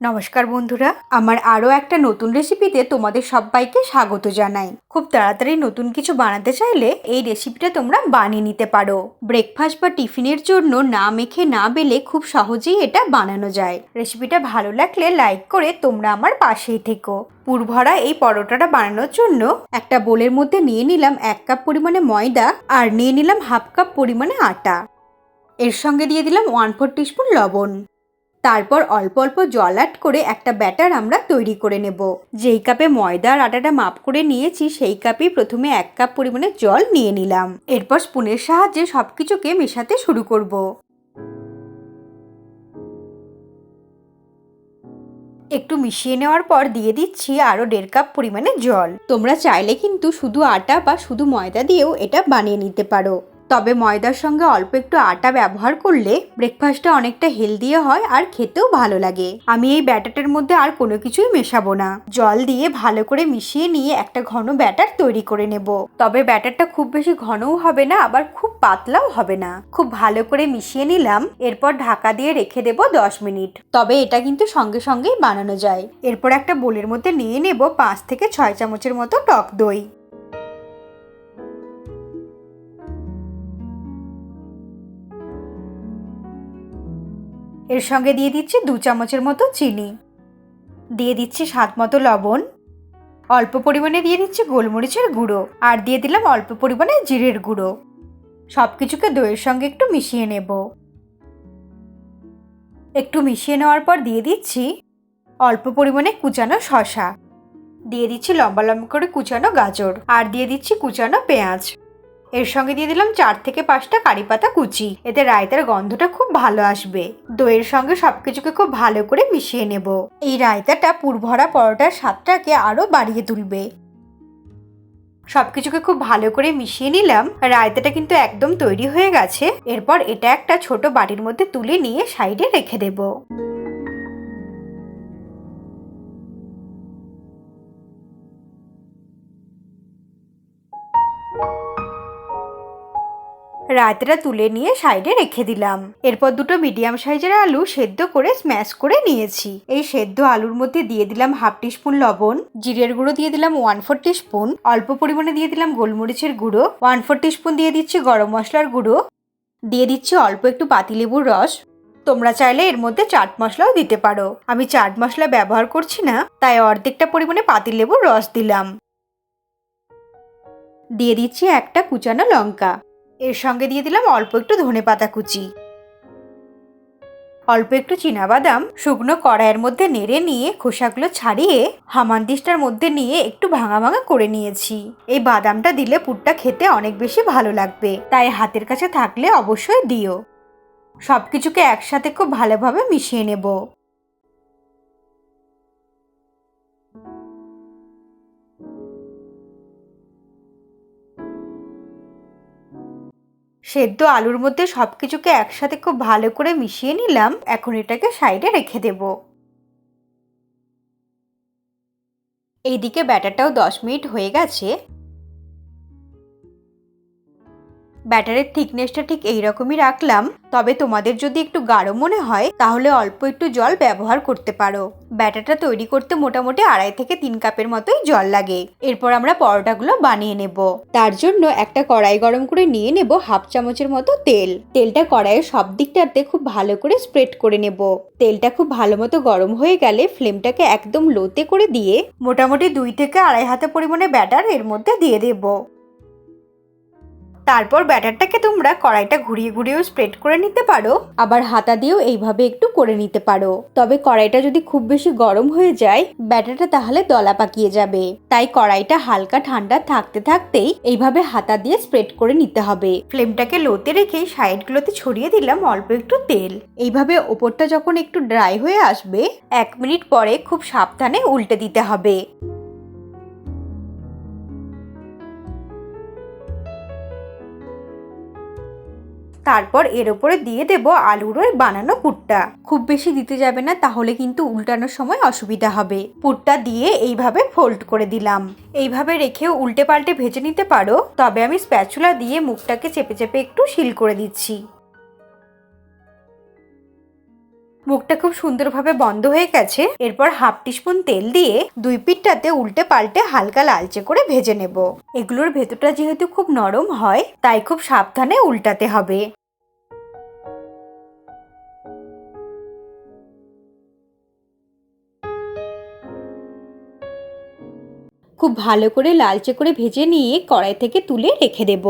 নমস্কার বন্ধুরা, আমার আরও একটা নতুন রেসিপিতে তোমাদের সবাইকে স্বাগত জানাই। খুব তাড়াতাড়ি নতুন কিছু বানাতে চাইলে এই রেসিপিটা তোমরা বানিয়ে নিতে পারো। ব্রেকফাস্ট বা টিফিনের জন্য না মেখে, না বেলে খুব সহজেই এটা বানানো যায়। রেসিপিটা ভালো লাগলে লাইক করে তোমরা আমার পাশেই থেকো। পুরভরা এই পরোটাটা বানানোর জন্য একটা বোলের মধ্যে নিয়ে নিলাম এক কাপ পরিমাণে ময়দা আর নিয়ে নিলাম হাফ কাপ পরিমাণে আটা। এর সঙ্গে দিয়ে দিলাম ওয়ান ফোর টিস্পুন লবণ। তারপর অল্প অল্প জল অ্যাড করে একটা ব্যাটার আমরা তৈরি করে নেব। যেই কাপে ময়দা আর আটাটা মাপ করে নিয়েছি, সেই কাপেই প্রথমে এক কাপ পরিমাণে জল নিয়ে নিলাম। এরপর স্পুনের সাহায্যে সব কিছুকে মেশাতে শুরু করব। একটু মিশিয়ে নেওয়ার পর দিয়ে দিচ্ছি আরও দেড় কাপ পরিমাণে জল। তোমরা চাইলে কিন্তু শুধু আটা বা শুধু ময়দা দিয়েও এটা বানিয়ে নিতে পারো। তবে ময়দার সঙ্গে অল্প একটু আটা ব্যবহার করলে ব্রেকফাস্টটা অনেকটা হেলদিও হয় আর খেতেও ভালো লাগে। আমি এই ব্যাটারটার মধ্যে আর কোনো কিছুই মেশাবো না। জল দিয়ে ভালো করে মিশিয়ে নিয়ে একটা ঘন ব্যাটার তৈরি করে নেব। তবে ব্যাটারটা খুব বেশি ঘনও হবে না, আবার খুব পাতলাও হবে না। খুব ভালো করে মিশিয়ে নিলাম, এরপর ঢাকা দিয়ে রেখে দেব দশ মিনিট। তবে এটা কিন্তু সঙ্গে সঙ্গেই বানানো যায়। এরপর একটা বোলের মধ্যে নিয়ে নেব পাঁচ থেকে ছয় চামচের মতো টক দই। এর সঙ্গে দিয়ে দিচ্ছি দু চামচের মতো চিনি। দিয়ে দিচ্ছি স্বাদ মতো লবণ। অল্প পরিমাণে দিয়ে দিচ্ছি গোলমরিচের গুঁড়ো। আর দিয়ে দিলাম অল্প পরিমাণে জিরের গুঁড়ো। সব কিছুকে দইয়ের সঙ্গে একটু মিশিয়ে নেব। একটু মিশিয়ে নেওয়ার পর দিয়ে দিচ্ছি অল্প পরিমাণে কুচানো শশা দিয়ে দিচ্ছি লম্বা লম্বা করে কুচানো গাজর। আর দিয়ে দিচ্ছি কুচানো পেঁয়াজ। এর সঙ্গে দিয়ে দিলাম চার থেকে পাঁচটা কারি পাতা কুচি। এতে রায়তার গন্ধটা খুব ভালো আসবে। দইয়ের সঙ্গে সবকিছুকে খুব ভালো করে মিশিয়ে নেব। এই রায়তাটা পুরভরা পরোটার স্বাদটাকে আরও বাড়িয়ে তুলবে। সবকিছুকে খুব ভালো করে মিশিয়ে নিলাম। রায়তাটা কিন্তু একদম তৈরি হয়ে গেছে। এরপর এটা একটা ছোট বাটির মধ্যে তুলে নিয়ে সাইডে রেখে দেবো। রায়তাটা তুলে নিয়ে সাইডে রেখে দিলাম। এরপর দুটো মিডিয়াম সাইজের আলু সেদ্ধ করে স্ম্যাশ করে নিয়েছি। এই সেদ্ধ আলুর মধ্যে দিয়ে দিলাম হাফ টিস্পুন লবণ, জিরের গুঁড়ো দিয়ে দিলাম ওয়ান ফোর টিস্পুন, অল্প পরিমাণে দিয়ে দিলাম গোলমরিচের গুঁড়ো ওয়ান ফোর টিস্পুন দিয়ে দিচ্ছি গরম মশলার গুঁড়ো, দিয়ে দিচ্ছি অল্প একটু পাতিলেবুর রস। তোমরা চাইলে এর মধ্যে চাট মশলাও দিতে পারো। আমি চাট মশলা ব্যবহার করছি না, তাই অর্ধেকটা পরিমাণে পাতিলেবুর রস দিলাম। দিয়ে দিচ্ছি একটা কুচানো লঙ্কা। এর সঙ্গে দিয়ে দিলাম অল্প একটু ধনে পাতা কুচি। অল্প একটু বাদাম শুকনো কড়াইয়ের মধ্যে নেড়ে নিয়ে খোসাগুলো ছাড়িয়ে হামানদিসটার মধ্যে নিয়ে একটু ভাঙা ভাঙা করে নিয়েছি। এই বাদামটা দিলে পুরটা খেতে অনেক বেশি ভালো লাগবে, তাই হাতের কাছে থাকলে অবশ্যই দিও। সব কিছুকে একসাথে খুব ভালোভাবে মিশিয়ে নেব। সেদ্ধ আলুর মধ্যে সব কিছুকে একসাথে খুব ভালো করে মিশিয়ে নিলাম। এখন এটাকে সাইডে রেখে দেব। এইদিকে ব্যাটারটাও দশ মিনিট হয়ে গেছে। ব্যাটারের থিকনেসটা ঠিক এইরকমই রাখলাম। তবে তোমাদের যদি একটু গাঢ় মনে হয়, তাহলে অল্প একটু জল ব্যবহার করতে পারো। ব্যাটারটা তৈরি করতে মোটামুটি আড়াই থেকে তিন কাপের মতোই জল লাগে। এরপর আমরা পরোটাগুলো বানিয়ে নেব। তার জন্য একটা কড়াই গরম করে নিয়ে নেব হাফ চামচের মতো তেল। তেলটা কড়াইয়ের সব দিকটাতে খুব ভালো করে স্প্রেড করে নেব। তেলটা খুব ভালো মতো গরম হয়ে গেলে ফ্লেমটাকে একদম লোতে করে দিয়ে মোটামুটি দুই থেকে আড়াই হাতে পরিমাণে ব্যাটার এর মধ্যে দিয়ে দেবো। তারপর ব্যাটারটাকে তোমরা কড়াইটা ঘুরিয়ে ঘুরিয়েও স্প্রেড করে নিতে পারো। আবার হাতা দিয়েও এইভাবে একটু করে নিতে পারো। তবে কড়াইটা যদি খুব বেশি গরম হয়ে যায়, ব্যাটারটা তাহলে দলা পাকিয়ে যাবে। তাই কড়াইটা হালকা ঠান্ডা থাকতে থাকতেই এইভাবে হাতা দিয়ে স্প্রেড করে নিতে হবে। ফ্লেমটাকে লোতে রেখে সাইডগুলোতে ছড়িয়ে দিলাম অল্প একটু তেল। এইভাবে ওপরটা যখন একটু ড্রাই হয়ে আসবে, এক মিনিট পরে খুব সাবধানে উল্টে দিতে হবে। তারপর এর ওপরে দিয়ে দেব আলুর ওই বানানো পুরটা। খুব বেশি দিতে যাবে না, তাহলে কিন্তু উল্টানোর সময় অসুবিধা হবে। পুরটা দিয়ে এইভাবে ফোল্ড করে দিলাম। এইভাবে রেখেও উল্টে পাল্টে ভেজে নিতে পারো, তবে আমি স্প্যাচুলা দিয়ে মুখটাকে চেপে চেপে একটু শিল করে দিচ্ছি। মুখটা খুব সুন্দরভাবে বন্ধ হয়ে গেছে। এরপর হাফ টিস্পুন তেল দিয়ে দুই পিঠটাতে উল্টে পাল্টে হালকা লালচে করে ভেজে নেব। এগুলোর ভেতরটা যেহেতু খুব নরম হয়, তাই খুব সাবধানে উল্টাতে হবে। খুব ভালো করে লালচে করে ভেজে নিয়ে কড়াই থেকে তুলে রেখে দেব।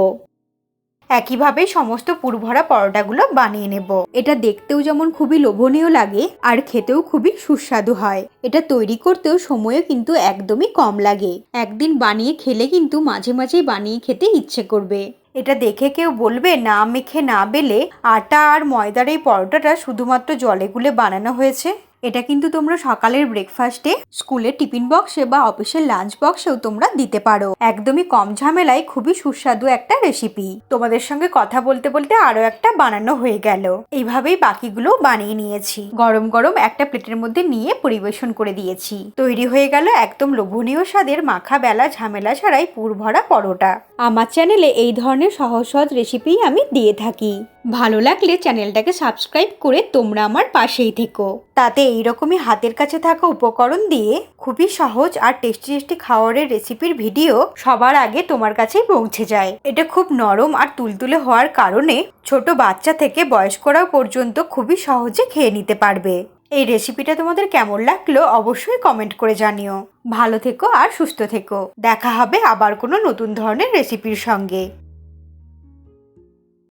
একইভাবে সমস্ত পুরভরা পরোটাগুলো বানিয়ে নেব। এটা দেখতেও যেমন খুবই লোভনীয় লাগে, আর খেতেও খুবই সুস্বাদু হয়। এটা তৈরি করতেও সময়ও কিন্তু একদমই কম লাগে। একদিন বানিয়ে খেলে কিন্তু মাঝে মাঝেই বানিয়ে খেতে ইচ্ছে করবে। এটা দেখে কেউ বলবে, না মেখে না বেলে আটা আর ময়দার এই পরোটাটা শুধুমাত্র জলে গুলে বানানো হয়েছে? এটা কিন্তু তোমরা সকালের ব্রেকফাস্টে স্কুলের টিফিন বক্সে বা অফিসের লাঞ্চ বক্সেও তোমরা দিতে পারো। একদমই কম ঝামেলায় খুবই সুস্বাদু একটা রেসিপি তোমাদের সঙ্গে কথা বলতে বলতে আরও একটা বানানো হয়ে গেল। এইভাবেই বাকিগুলো বানিয়ে নিয়েছি। গরম গরম একটা প্লেটের মধ্যে নিয়ে পরিবেশন করে দিয়েছি। তৈরি হয়ে গেল একদম লোভনীয় স্বাদের মাখা বেলা ঝামেলা ছাড়াই পুর ভরা পরোটা। আমার চ্যানেলে এই ধরনের সহজ সহজ রেসিপি আমি দিয়ে থাকি। ভালো লাগলে চ্যানেলটাকে সাবস্ক্রাইব করে তোমরা আমার পাশেই থেকো। তাতে এইরকমই হাতের কাছে থাকা উপকরণ দিয়ে খুবই সহজ আর টেস্টি টেস্টি খাওয়ারের রেসিপির ভিডিও সবার আগে তোমার কাছেই পৌঁছে যায়। এটা খুব নরম আর তুলতুলে হওয়ার কারণে ছোট বাচ্চা থেকে বয়স্করাও পর্যন্ত খুবই সহজে খেয়ে নিতে পারবে। এই রেসিপিটা তোমাদের কেমন লাগল অবশ্যই কমেন্ট করে জানিও। ভালো থেকো আর সুস্থ থেকো। দেখা হবে আবার কোনো নতুন ধরনের রেসিপির সঙ্গে।